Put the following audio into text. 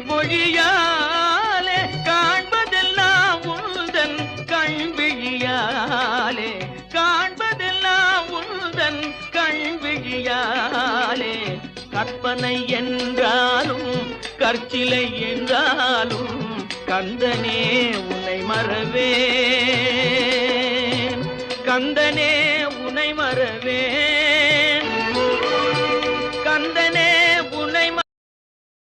மொழியாலே காண்பதெல்லாம் உந்தன் கண்விழியாலே. காண்பதெல்லாம் உந்தன் கண்விழியாலே. கற்பனை என்றாலும் கற்சிலை என்றாலும் கந்தனே உன்னை மறவே கந்தனே